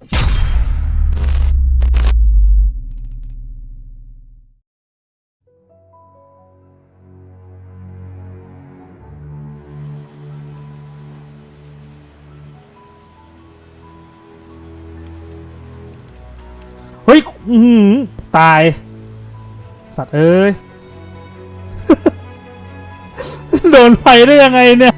เฮ้ยอื้อหือตาย สัตว์เอ้ย โดนไฟได้ยังไงเนี่ย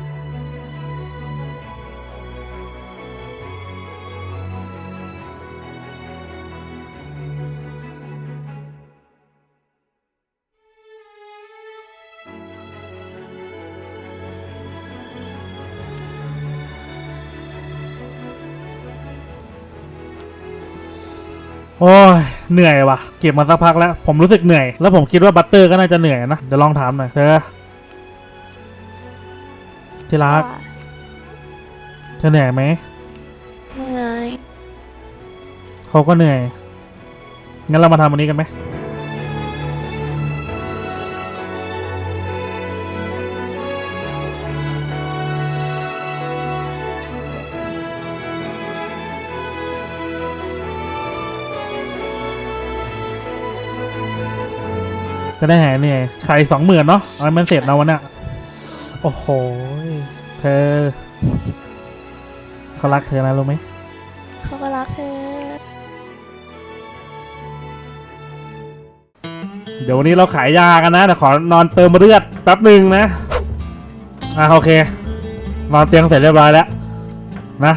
โอ้ยเหนื่อยว่ะ เก็บมาสักพักแล้ว ผมรู้สึกเหนื่อย แล้วผมคิดว่าบัตเตอร์ก็น่าจะเหนื่อยนะ เดี๋ยวลองถามหน่อยเธอที่รักเธอเหนื่อยไหมเหนื่อยเขาก็เหนื่อย งั้นเรามาทำวันนี้กันไหม จะได้หายเหนื่อยขายสองหมื่นเนาะเอาให้มันเสร็จนะวันนี้โอ้โห เธอ เขารักเธอนะรู้ไหม เขาก็รักเธอ เดี๋ยววันนี้เราขายยากันนะแต่ขอนอนเติมเลือดแป๊บหนึ่งนะ อะโอเค นอนเตียงเสร็จเรียบร้อยแล้วนะ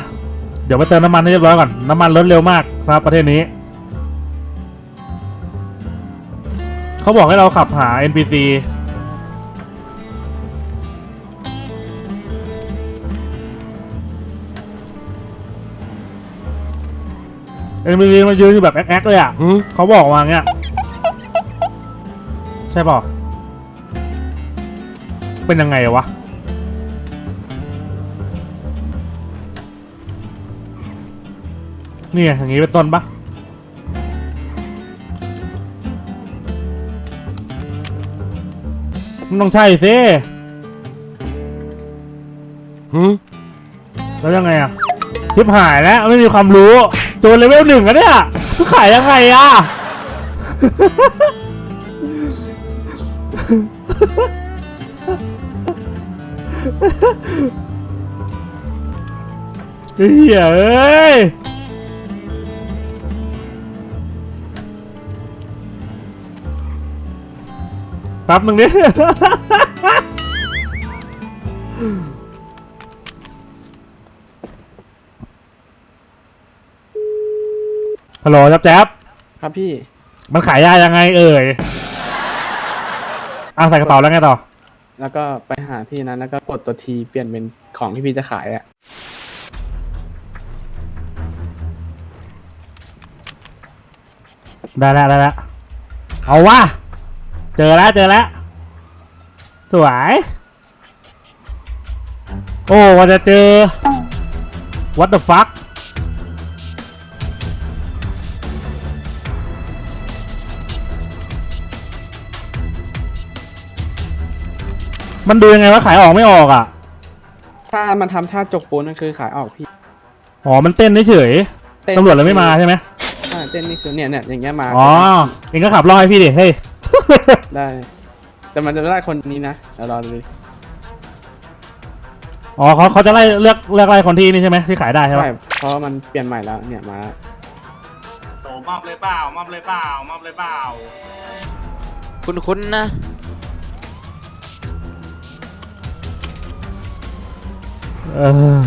เดี๋ยวไปเติมน้ำมันให้เรียบร้อยก่อน น้ำมันลดเร็วมากครับประเทศนี้ เขาบอกให้เราขับหา NPC เอ็นบีมันยืนอยู่แบบแอ๊กๆเลยอะเขาบอกมาอย่างเงี้ย ใช่ป่ะเป็นยังไงวะเนี่ยอย่างนี้เป็นต้นปะ มันต้องใช่สิแล้วยังไงอะคลิปหายแล้วไม่มีความรู้โจนเลเวลหนึ่งอะเนี่ยขายยังไงอะ เฮ้ย แป๊บหนึ่งดิ ฮัลโหลจับแจ๊บครับพี่ มันขายยายังไงเอ่ยอะใส่กระเป๋าแล้วไงต่อ แล้วก็ไปหาพี่นั้นแล้วก็กดตัวทีเปลี่ยนเป็นของที่พี่จะขายอะได้แล้วได้แล้วเอาวะ เจอแล้วเจอแล้วสวย โอ้ว่าจะเจอ what the fuck มันดูยังไงว่าขายออกไม่ออกอะ ถ้ามันทำท่าจกปูนนั่นคือขายออกพี่อ๋อ มันเต้นเฉยเต้นๆตำรวจเลยไม่มาใช่ไหมใช่เต้นนี่คือเนี่ยเนี่ยอย่างเงี้ยมา อ๋อ เองก็ขับล่อให้พี่ดิ เฮ้ย ได้ แต่มันจะไม่ได้คนนี้นะเดี๋ยวรอดูดิอ๋อเขาเขาจะไล่เลือกเลือกไล่คนที่นี่ใช่ไหมที่ขายได้ใช่ไหมใช่เพราะว่ามันเปลี่ยนใหม่แล้วเนี่ยมาโตมอบเลยเปล่ามอบเลยเปล่ามอบเลยเปล่าคุณคุณนะ เออ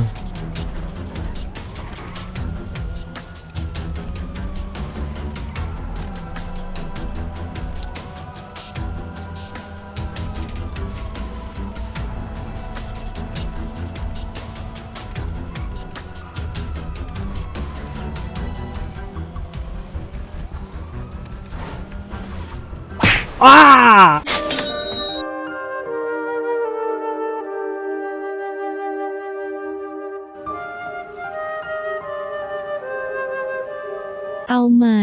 อ้าเอาใหม่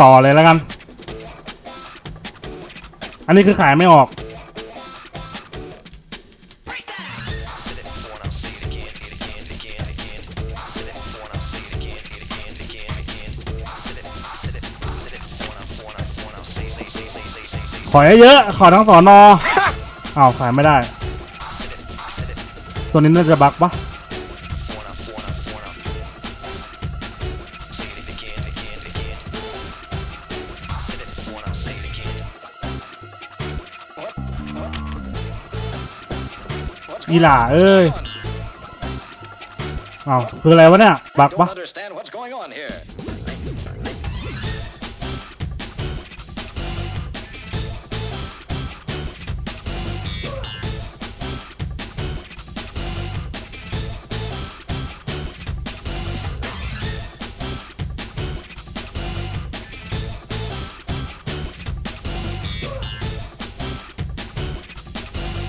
ต่อเลยแล้วกัน อันนี้คือขายไม่ออก อเยอะๆขอทั้งสอนออ้าวขายไม่ได้ ตัวนี้น่าจะบักปะอีหล่าเอ้ยอ้าวคืออะไรวะเนี่ย บักปะ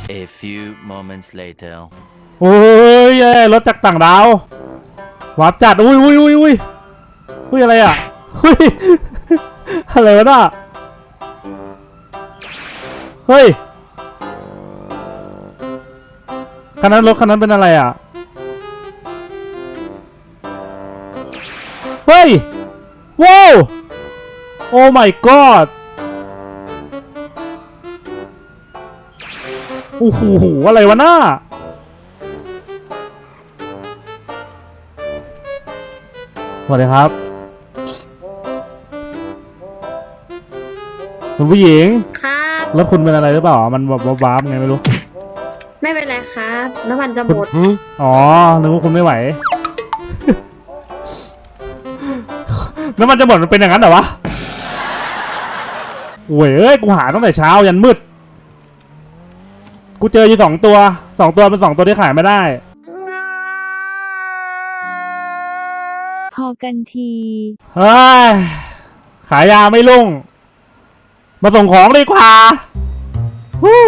A few moments later. โอ้ยรถจากต่างดาววาร์ปจัดอุ้ยอุ้ยอุ้ยอุ้ยอุ้ยอะไรอะอุ้ยอะไรวะน่ะเฮ้ยคันนั้นรถคันนั้นเป็นอะไรอะเฮ้ยว้าวโอ้ my god โอ้โหอะไรวะน่าสวัสดีครับ คุณผู้หญิง ครับ รถคุณเป็นอะไรหรือเปล่า มันแบบว้าบๆไงไม่รู้ ไม่เป็นไรครับน้ำมันจะหคุณมดอ๋อ นึกว่าคุณไม่ไหว น้ำมันจะหมดมันเป็นอย่างนั้นเหรอวะโอ้ยเอ้ย กูหาตั้งแต่เช้ายันมืด กูเจออยู่สองตัวสองตัวเป็นสองตัวที่ขายไม่ได้ พอกันที เฮ้ย ขายยาไม่ลุ่ง มาส่งของดีกว่าฮู้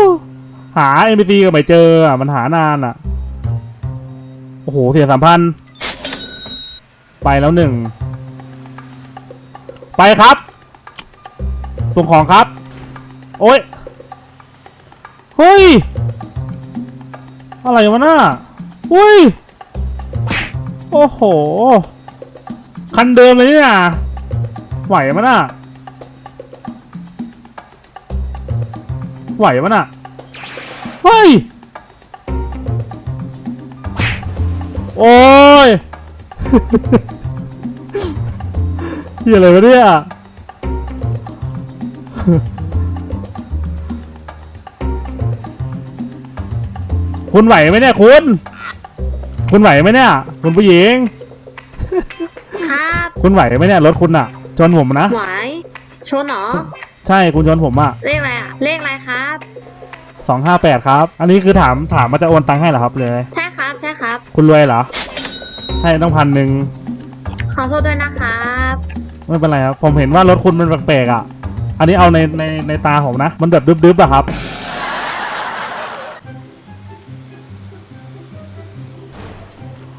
หา NPC ก็ไม่เจออะมันหานานอะ โอ้โห เสียสามพัน ไปแล้วหนึ่ง ไปครับ ส่งของครับ โอ้ย เฮ้ย อะไรวะน่าอุ้ย โอ้โห คันเดิมเลยเนี่ยไหวมั้ยน่ะไหวมั้ยน่ะเฮ้ย โอ้ยเฮียอะไรวะเนี่ย คุณไหวไหมเนี่ยคุณ คุณไหวไหมเนี่ย คุณผู้หญิง ครับคุณไหวไหมเนี่ยรถคุณอะชนผมนะหวายชนเหรอ ใช่คุณชนผมอะเลขอะไรอะเลขอะไรครับ สองห้าแปดครับ อันนี้คือถามถามมาจะโอนตังค์ให้เหรอครับเลยใช่ครับใช่ครับ คุณรวยเหรอ ให้ต้องพันหนึ่งขอโทษด้วยนะครับ ไม่เป็นไรครับ ผมเห็นว่ารถคุณมันแปลกๆอะอันนี้เอาในในในตาผมนะ มันแบบดึบๆอะครับ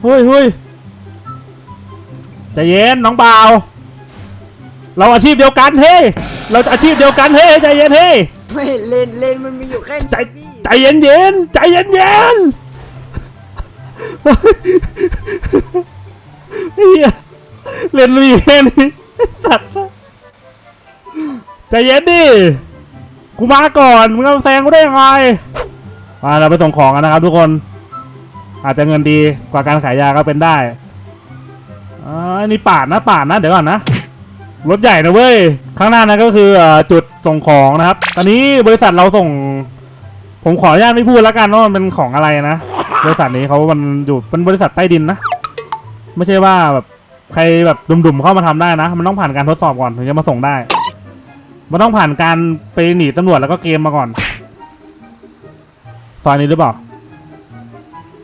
เฮ้ยเฮ้ยใจเย็นน้องเบาว เราอาชีพเดียวกันเฮ้ยเราอาชีพเดียวกันเฮ้ยใจเย็นเฮ้ยไม่เลนเลนมันมีอยู่แค่นี้ใจพี่ใจเย็นเย็นใจเย็นเย็นเฮียเล่นลุยแค่นี้สัตว์ใจเย็นดิกูมาก่อนมึงเอาแซงกูได้ยังไงมาเราไปส่งของกันนะครับทุกคน อาจจะเงินดีกว่าการขายยาก็เป็นได้อ่าอันนี้ปาดนะปาดนะเดี๋ยวก่อนนะรถใหญ่นะเว้ย ข้างหน้านั้นก็คืออจุดส่งของนะครับ ตอนนี้บริษัทเราส่ง ผมขออนุญาตไม่พูดแล้วกันว่ามันเป็นของอะไรนะ บริษัทนี้เขามันอยู่เป็นบริษัทใต้ดินนะ ไม่ใช่ว่าแบบใครแบบดุ่มๆเข้ามาทำได้นะ มันต้องผ่านการทดสอบก่อนถึงจะมาส่งได้ มันต้องผ่านการไปหนีตำรวจแล้วก็เกมมาก่อนซอยนี้หรือเปล่า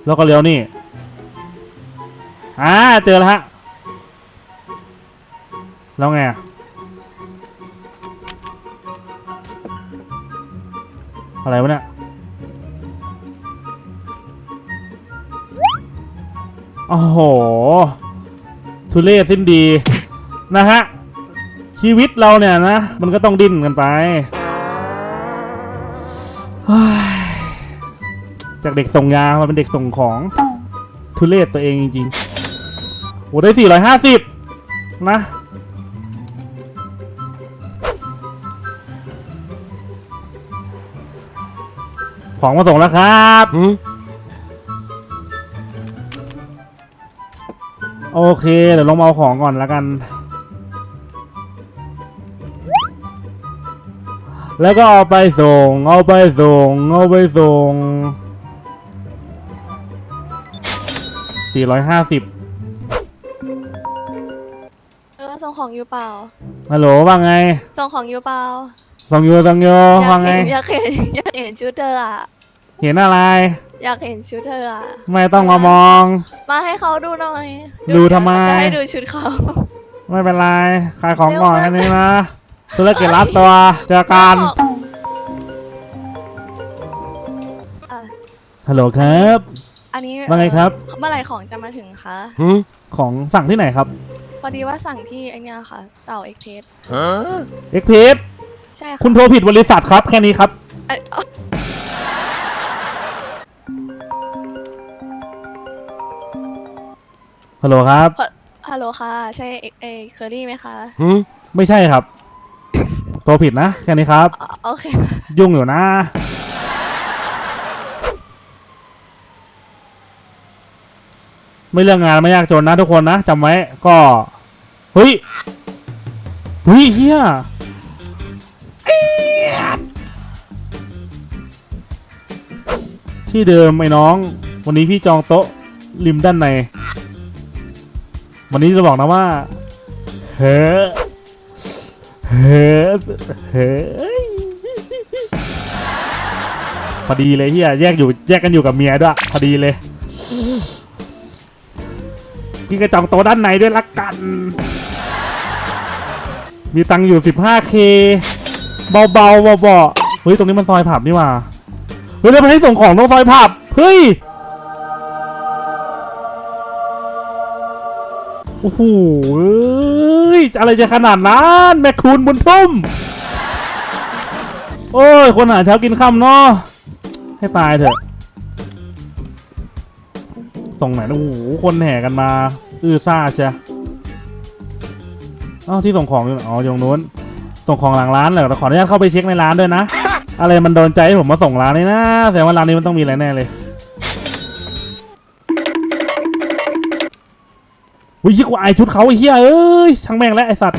แล้วก็เลี้ยวนี่อ่าเจอแล้วฮะ แล้วไงอะอะไรวะเนี่ยโอ้โห ทุเรศสิ้นดี นะฮะ ชีวิตเราเนี่ยนะ มันก็ต้องดิ้นกันไปเฮ้ย จากเด็กส่งยามาเป็นเด็กส่งของทุเรศตัวเองจริงๆโอ้ได้ 450 นะโของมาส่งแล้วครับ โอเค เดี๋ยวลงมาเอาของก่อนแล้วกัน แล้วก็เอาไปส่ง เอาไปส่ง เอาไปส่ง 450เออส่งของอยู่เปล่า ฮัลโหลว่าไงส่งของอยู่เปล่าส่งโยส่งโยอยาว่ากไง เห็นอยากเห็นอยากเห็นชุดเธออะเห็นอะไร อยากเห็นชุดเธออะไม่ต้องมามอง มาให้เขาดูหน่อยดูทำไม จะให้ดูชุดเขา ไม่เป็นไรขายของก่อนเร็วมากแค่นี้นะธุรกิจรัดตัวเจอกัน อะฮัลโหลครับ อันนี้ว่าไงครับ เอ่อเมื่อไหร่ของจะมาถึงคะของสั่งที่ไหนครับพอดีว่าสั่งที่ไอเนี้ยค่ะ เต่าเอ็กเพสเอ็กเพสใช่ค่ะคุณโทรผิดบริษัทครับแค่นี้ครับ เอ้ยเอ้าฮัลโหลครับ ฮัลโหลค่ะ ใช่เอ็กเอเคอรี่ไหมคะไม่ใช่ครับ โทรผิดนะแค่นี้ครับ อ๋อโอเค ยุ่งอยู่นะ ไม่เรื่องงานไม่ยากจนนะทุกคนนะจำไว้ก็เฮ้ยเฮ้ยเฮียที่เดิมไอ้น้อง วันนี้พี่จองโต๊ะริมด้านใน วันนี้จะบอกนะว่าเฮ้เฮ้เฮ้พอดีเลยเฮียแยกอยู่แยกกันอยู่กับเมียด้วย พอดีเลย พี่กระจองโตด้านในด้วยละกัน มีตังค์อยู่ 15k เบาๆเบาๆเฮ้ย ตรงนี้มันซอยผับนี่ว่าเฮ้ยแล้วมันให้ส่งของตรงซอยผับ เฮ้ย โอ้โหเอ้ยอะไรจะขนาดนั้น แม่คุณบุญทุ่ม โอ้ย คนหาเช้ากินค่ำเนาะให้ตายเถอะ ส่งไหนโอ้โหคนแห่กันมา อื้อซ่าเชียเอ้าที่ส่งของอยู่ไหนอ๋ออยู่ตรงนู้น ส่งของหลังร้านเหรอแต่ขออนุญาตเข้าไปเช็คในร้านด้วยนะ อะไรมันโดนใจให้ผมมาส่งร้านนี้นะแสดงว่าร้านนี้มันต้องมีอะไรแน่เลยวิยิ่งกว่าไอชุดเขาไอ้เหี้ยเอ้ยช่างแม่งแล้วไอสัตว์